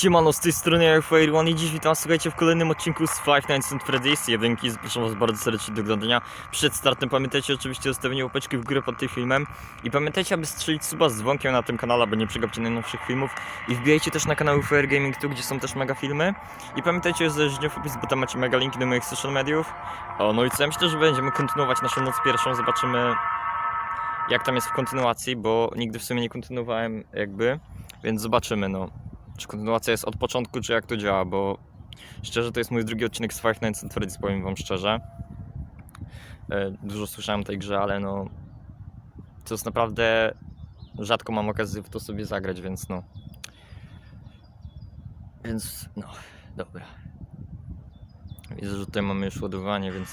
Siemano, z tej strony Fire One i dziś witam, słuchajcie, w kolejnym odcinku z Five Nights at Freddy's jedynki. Zapraszam was bardzo serdecznie do oglądania. Przed startem pamiętajcie oczywiście o zostawieniu łapeczki w górę pod tym filmem i pamiętajcie, aby strzelić suba z dzwonkiem na tym kanale, aby nie przegapić najnowszych filmów i wbijajcie też na kanał Fire Gaming tu, gdzie są też mega filmy i pamiętajcie o zależeniu w opis, bo tam macie mega linki do moich social mediów. O, no i co, ja myślę, że będziemy kontynuować naszą noc pierwszą, zobaczymy jak tam jest w kontynuacji, bo nigdy w sumie nie kontynuowałem jakby, więc zobaczymy, no czy kontynuacja jest od początku, czy jak to działa, bo szczerze to jest mój drugi odcinek z Five Nights at Freddy's, powiem wam szczerze. E, Dużo słyszałem tej grze, ale no to jest naprawdę rzadko mam okazję w to sobie zagrać, więc no. Więc no, dobra. Widzę, że tutaj mamy już ładowanie, więc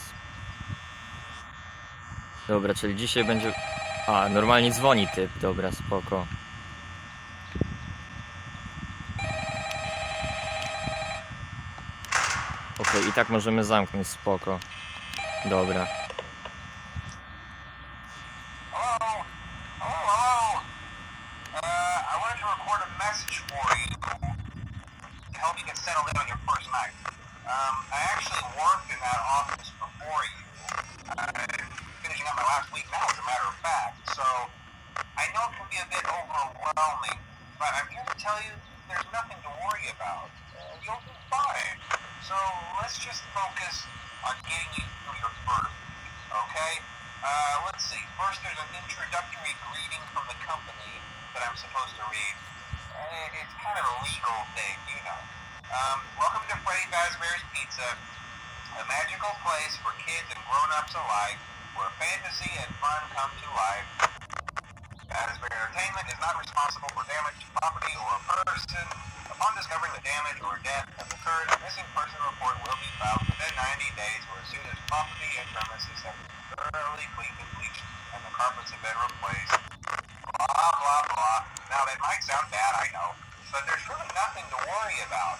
Dobra, czyli dzisiaj będzie... A, normalnie dzwoni typ, dobra, spoko. It can be a bit overwhelming, but I'm here to tell you there's nothing to worry about. You'll be fine. So, let's just focus on getting you through your first okay? Uh, let's see. First, there's an introductory greeting from the company that I'm supposed to read. Uh, It's kind of a legal thing, you know. Um, welcome to Freddy Fazbear's Pizza, a magical place for kids and grown-ups alike, where fantasy and fun come to life. Fazbear Entertainment is not responsible for damage to property or a person. Upon discovering the damage or death has occurred, a missing person report will be filed within 90 days or as soon as property and premises have been thoroughly cleaned and bleached and the carpets have been replaced. Blah, blah, blah. Now, that might sound bad, I know, but there's really nothing to worry about.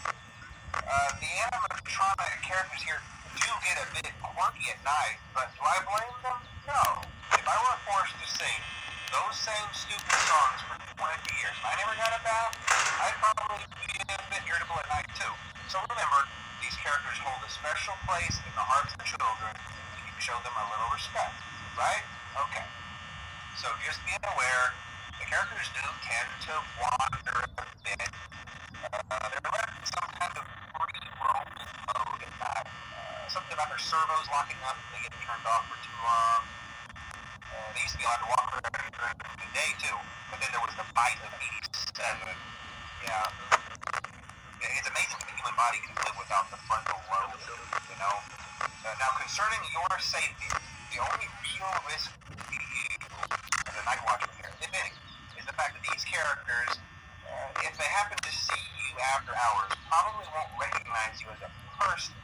Uh, the animatronic characters here do get a bit quirky at night, but do I blame them? No. If I were forced to sing those same stupid songs for 20 years and I never got a bath, I'd probably be a bit irritable at night too. So remember, these characters hold a special place in the hearts of children. You can show them a little respect, right? Okay. So just be aware, the characters do tend to wander a bit. Uh, they're left some kind of free roaming mode at night. Uh, something about their servos locking up they get turned off for too long. Uh, they used to be allowed to walk around the day too, but then there was the bite of 87. Yeah. It's amazing that the human body can live without the frontal lobe, you know? Uh, now, concerning your safety, the only real risk to you as a night watchman here, if any, is the fact that these characters, uh, if they happen to see you after hours, probably won't recognize you as a person.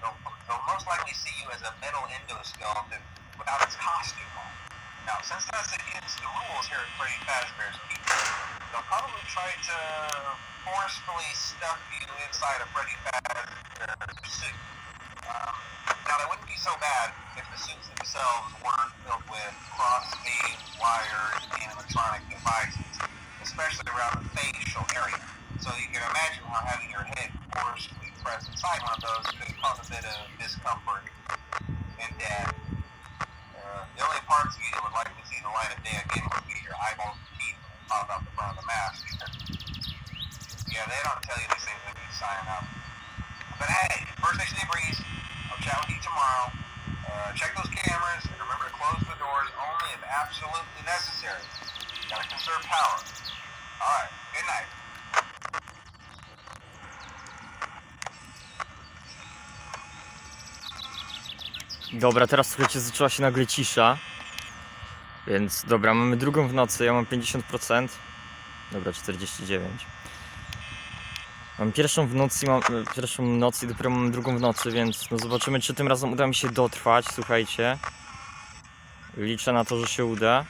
They'll, they'll most likely see you as a metal endoskeleton without its costume on. Now, since that's against the rules here at Freddy Fazbear's Pizza, they'll probably try to forcefully stuff you inside a Freddy Fazbear suit. Um, now, that wouldn't be so bad if the suits themselves weren't filled with cross-beam, and electronic devices, especially around the facial area. So you can imagine how having your head forcefully pressed inside one of those could cause a bit of discomfort and death. The only parts of you that would like to see the light of day again would be your eyeballs and teeth when they pop out the front of the mask. yeah, they don't tell you these things when you sign up. But hey, first station of breeze. I'll chat with you tomorrow. Uh, check those cameras and remember to close the doors only if absolutely necessary. Gotta conserve power. Alright, good night. Dobra, teraz słuchajcie, zaczęła się nagle cisza. Więc dobra, mamy drugą w nocy, ja mam 50%. Dobra, 49. Mam pierwszą w nocy, mam pierwszą noc i dopiero mam drugą w nocy, więc no zobaczymy czy tym razem uda mi się dotrwać, słuchajcie. Liczę na to, że się uda.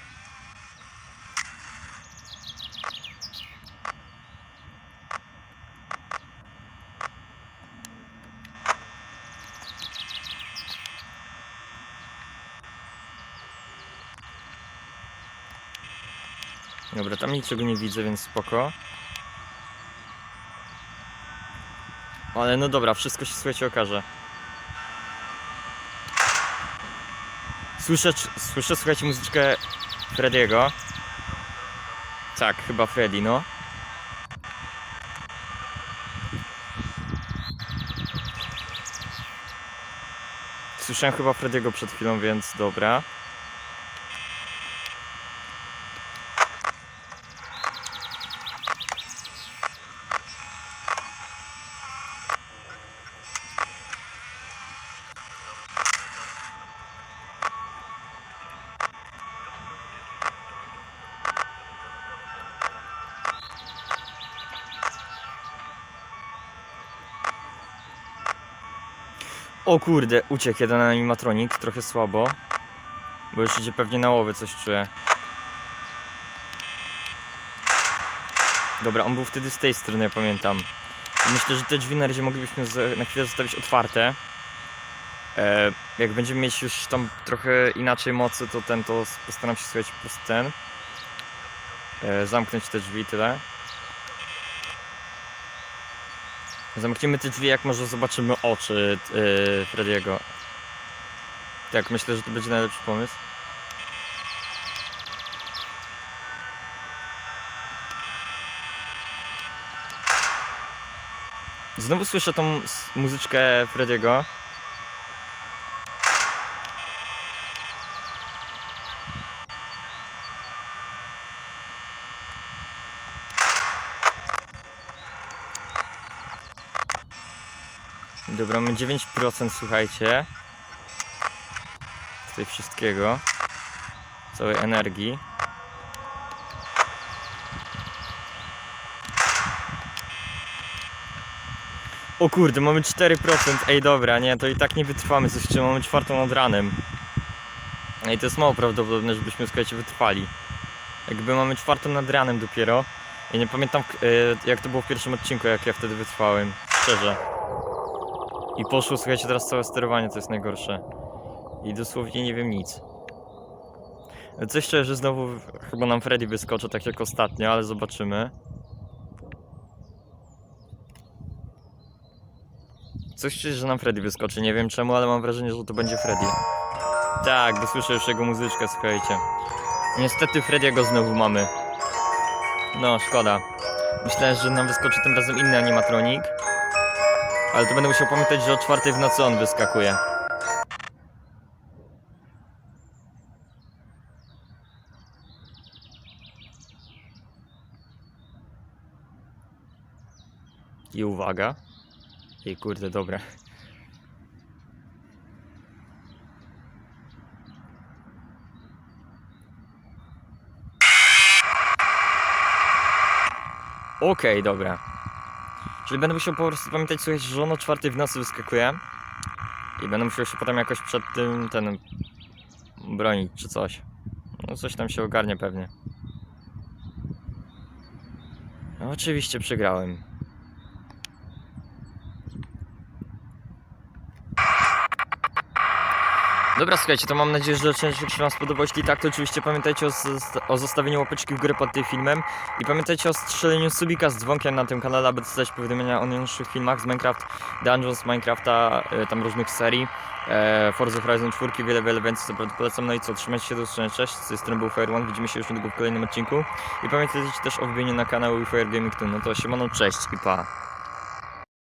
Dobra, tam niczego nie widzę, więc spoko. Ale no dobra, wszystko się słuchajcie okaże. Słyszę, słyszę słuchajcie muzyczkę Frediego. Tak, chyba Freddy, no. Słyszałem chyba Frediego przed chwilą, więc dobra. O kurde, uciekł jeden animatronik, trochę słabo. Bo już idzie pewnie na łowy, coś czuję. Dobra, on był wtedy z tej strony, ja pamiętam. Myślę, że te drzwi na razie moglibyśmy na chwilę zostawić otwarte. E, jak będziemy mieć już tam trochę inaczej mocy, to ten, to postaram się słuchać po prostu ten. E, zamknąć te drzwi, tyle. Zamkniemy te drzwi, jak może zobaczymy oczy yy, Frediego. Tak, myślę, że to będzie najlepszy pomysł. Znowu słyszę tą muzyczkę Frediego. Dobra, mamy 9% słuchajcie. Tutaj wszystkiego. Całej energii. O kurde, mamy 4%. Ej, dobra, nie, to i tak nie wytrwamy. Coś mamy czwartą nad ranem. Ej, to jest mało prawdopodobne, żebyśmy, słuchajcie, wytrwali. Jakby mamy czwartą nad ranem dopiero. Ja nie pamiętam, y, jak to było w pierwszym odcinku, jak ja wtedy wytrwałem. Szczerze. I poszło, słuchajcie, teraz całe sterowanie, to jest najgorsze. I dosłownie nie wiem nic. Coś czuję, że znowu chyba nam Freddy wyskoczy, tak jak ostatnio, ale zobaczymy. Coś czuję, że nam Freddy wyskoczy, nie wiem czemu, ale mam wrażenie, że to będzie Freddy. Tak, bo słyszę już jego muzyczkę, słuchajcie. Niestety Freddy'ego znowu mamy. No, szkoda. Myślałem, że nam wyskoczy tym razem inny animatronik. Ale to będę musiał pamiętać, że o czwartej w nocy on wyskakuje. I uwaga. Ej, kurde, dobra. Okej, dobra. Czyli będę musiał po prostu pamiętać, słuchajcie, że on o czwartej w nocy wyskakuje. I będę musiał się potem jakoś przed tym, ten, bronić czy coś. No coś tam się ogarnie pewnie. No oczywiście przegrałem. Dobra, słuchajcie, to mam nadzieję, że odcinek się Wam spodobał. Jeśli tak, to oczywiście pamiętajcie o, o zostawieniu łapeczki w górę pod tym filmem i pamiętajcie o strzeleniu subika z dzwonkiem na tym kanale, aby dostać powiadomienia o najnowszych filmach z Minecraft, Dungeons, Minecrafta, e, tam różnych serii, e, Forza Horizon 4, wiele, wiele więcej, bardzo polecam. No i co, trzymajcie się, do usłyszenia, cześć, z tej strony był Fire One, widzimy się już niedługo w kolejnym odcinku i pamiętajcie też o wbieniu na kanał Fire Gaming 2, no to siemano, cześć i pa.